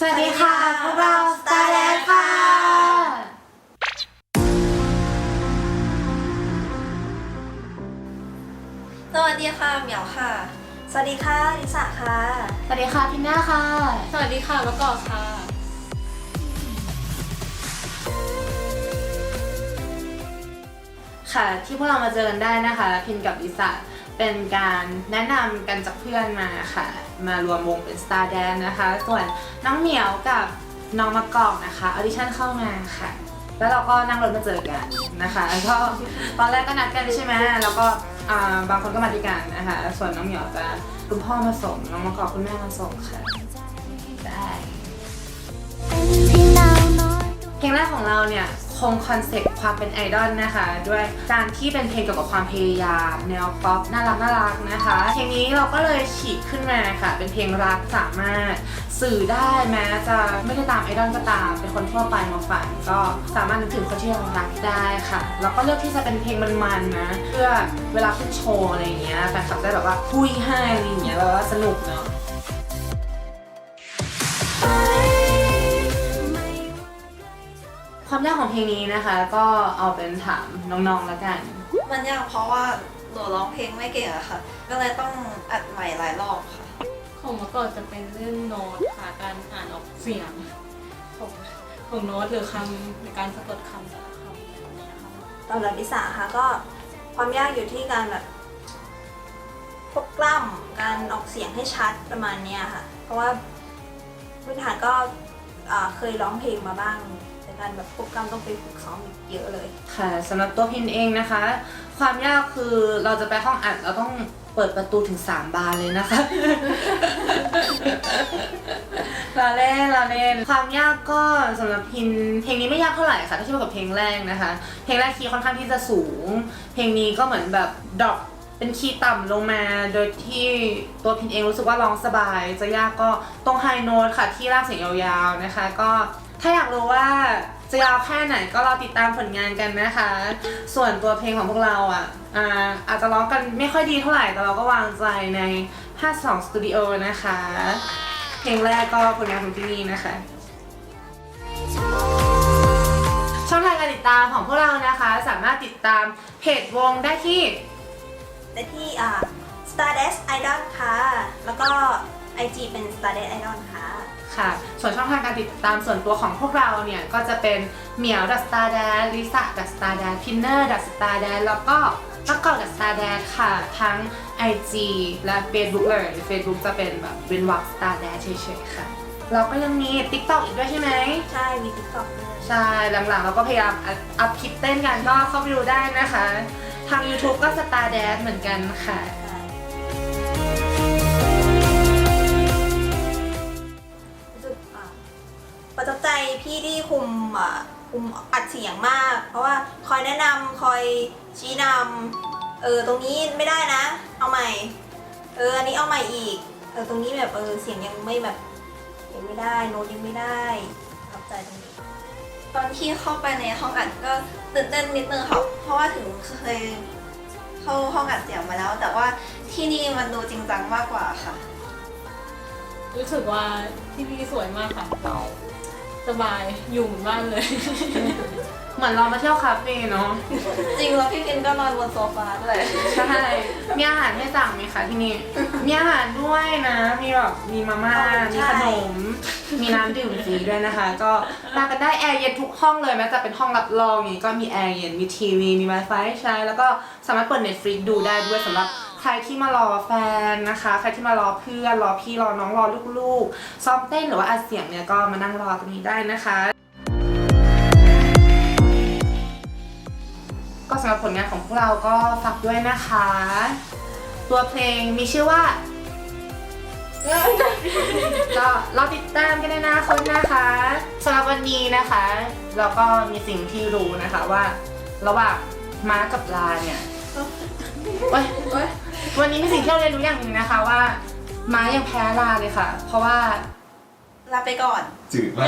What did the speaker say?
สวัสดีค่ะ พวกเรา Starland ค่ะ สวัสดีค่ะเหมียวค่ะ สวัสดีค่ะลิสาค่ะ สวัสดีค่ะพินน่าค่ะ สวัสดีค่ะมะกอกค่ะ ค่ะที่พวกเรามาเจอกันได้นะคะ พินกับลิซ่า เป็นการแนะนำกันจากเพื่อนมาค่ะ มารวมวงเป็น Star Dance นะคะ ส่วนน้องเหมียวกับน้องมะกอกนะคะออดิชั่นเข้ามาค่ะ แล้วเราก็นั่งรถมาเจอกันนะคะก็ตอนแรกก็นัดกันใช่ไหมแล้วก็อ่าบางคนก็มาด้วยกันนะคะ ส่วนน้องเหมียวจะคุณพ่อมาส่ง น้องมะกอกคุณแม่มาส่งค่ะได้เพลงแรกของเราเนี่ย คงคอนเซ็ปต์ความเป็นไอดอลนะคะ ด้วยการที่เป็นเพลงเกี่ยวกับความพยายาม แนวป๊อปน่ารักน่ารักนะคะเพลงนี้เราก็เลยฉีกขึ้นมาค่ะ เป็นเพลงรักสามารถสื่อได้แม้จะไม่ได้ตามไอดอลก็ตาม เป็นคนทั่วไปมาฟังก็สามารถนึกถึงคนที่เรารักได้ค่ะแล้วก็เลือกที่จะเป็นเพลงมันๆนะ เพื่อเวลาขึ้นโชว์อะไรอย่างเงี้ยแฟนคลับได้แบบว่าพุยให้อะไรอย่างเงี้ยแล้วก็สนุกเนาะ ยากของเพลงนี้นะคะ ก็เอาเป็นถามน้องๆแล้วกัน มันยากเพราะว่าหนูร้องเพลงไม่เก่งอะค่ะ ก็เลยต้องอัดใหม่หลายรอบค่ะ ของเมื่อก่อนจะเป็นเรื่องโน้ตค่ะการอ่านออกเสียงของของโน้ตหรือคำในการสะกดคำแต่ละคำอะไรแบบนี้ค่ะตำรับลิสาค่ะก็ความยากอยู่ที่การแบบพวกกล้ำการออกเสียงให้ชัดประมาณเนี้ยค่ะ เพราะว่าพื้นฐานก็อ่า เคยร้องเพลงมาบ้างแต่การแบบพวกกล้ำต้องไปฝึกซ้อมอีกเยอะเลย ค่ะสำหรับตัวพินเองนะคะ ความยากคือเราจะไปห้องอัดเราต้องเปิดประตูถึง 3 บานเลยนะคะ เราเล่นเราเล่นความยากก็สำหรับพินเพลงนี้ไม่ยากเท่าไหร่ค่ะถ้าเทียบกับเพลงแรกนะคะ เพลงแรกคีย์ค่อนข้างที่จะสูง เพลงนี้ก็เหมือนแบบดรอป เป็นคีย์ต่ำลงมาโดยที่ตัวพินเองรู้สึกว่าร้องสบาย จะยากก็ตรงไฮโน้ตค่ะที่ลากเสียงยาวๆนะคะ ก็ถ้าอยากรู้ว่าจะยาวแค่ไหนก็รอติดตามผลงานกันนะคะ ส่วนตัวเพลงของพวกเราอะอ่าอาจจะร้องกันไม่ค่อยดีเท่าไหร่ แต่เราก็วางใจใน 52 Studio นะคะ เพลงแรกก็ผลงานของที่นี่นะคะ ช่องทางการติดตามของพวกเรานะคะ สามารถติดตามเพจวงได้ที่ แต่ที่อ่า Stardust Idol ค่ะ แล้วก็ IG เป็น Stardust Idol ค่ะ ค่ะ ส่วนช่องทางการติดตามส่วนตัวของพวกเราเนี่ย ก็จะเป็นเหมียวดัสตาร์แดนลิซ่าดัสตาร์แดนพินเนอร์ดัสตาร์แดนแล้วก็มะกอกดัสตาร์แดนค่ะ ทั้ง IG และ Facebook เลย Facebook จะเป็นแบบเป็นวักสตาร์แดนเฉยๆค่ะ เราก็ยังมี TikTok อีกด้วยใช่ไหม ใช่ มี TikTok ด้วย ใช่ หลังๆ เราก็พยายามอัพอัพคลิปเต้นกันก็เข้าไปดูได้นะคะ ทาง YouTube ก็สตาร์แดนเหมือนกันค่ะ รู้สึกอ่าประทับใจพี่ที่คุมอ่าคุมอัดเสียงมาก เพราะว่าคอยแนะนำคอยชี้นำเออตรงนี้ไม่ได้นะ เอาใหม่ เอออันนี้เอาใหม่อีกเออตรงนี้แบบเออเสียงยังไม่แบบยังไม่ได้โน้ตยังไม่ได้ประทับใจตรงนี้ ตอนที่เข้าไปในห้องอัดก็ตื่นเต้นนิดนึงค่ะ เพราะว่าถึงเคยเข้าห้องอัดเสียงมาแล้ว แต่ว่าที่นี่มันดูจริงจังมากกว่าค่ะ รู้สึกว่าที่นี่สวยมากค่ะสบายอยู่เหมือนบ้านเลย เหมือนเรามาเที่ยวคาเฟ่เนาะ จริงแล้วพี่พินก็นอนบนโซฟาด้วยใช่ มีอาหารให้สั่งไหมคะที่นี่ มีอาหารด้วยนะ มีแบบมีมาม่า มีขนม มีน้ำดื่มฟรีด้วยนะคะ ก็มากันได้แอร์เย็นทุกห้องเลยแม้จะเป็นห้องรับรองนี้ก็มีแอร์เย็น มีทีวี มี Wi-Fi ให้ใช้ แล้วก็สามารถเปิด Netflix ดูได้ด้วยสำหรับใครที่มารอแฟนนะคะ ใครที่มารอเพื่อน รอพี่ รอน้อง รอลูกๆ ซ้อมเต้นหรือว่าอัดเสียงเนี่ยก็มานั่งรอตรงนี้ได้นะคะ สำหรับผลงานของพวกเราก็ฝากด้วยนะคะ ตัวเพลงมีชื่อว่า ก็รอติดตามกันในอนาคตนะคะสำหรับวันนี้นะคะ เราก็มีสิ่งที่รู้นะคะว่า ระหว่างม้ากับลาเนี่ยเว้ยวันนี้มีสิ่งที่เราเรียนรู้อย่างหนึ่งนะคะว่าม้ายังแพ้ลาเลยค่ะ เพราะว่า ลาไปก่อน จืดมาก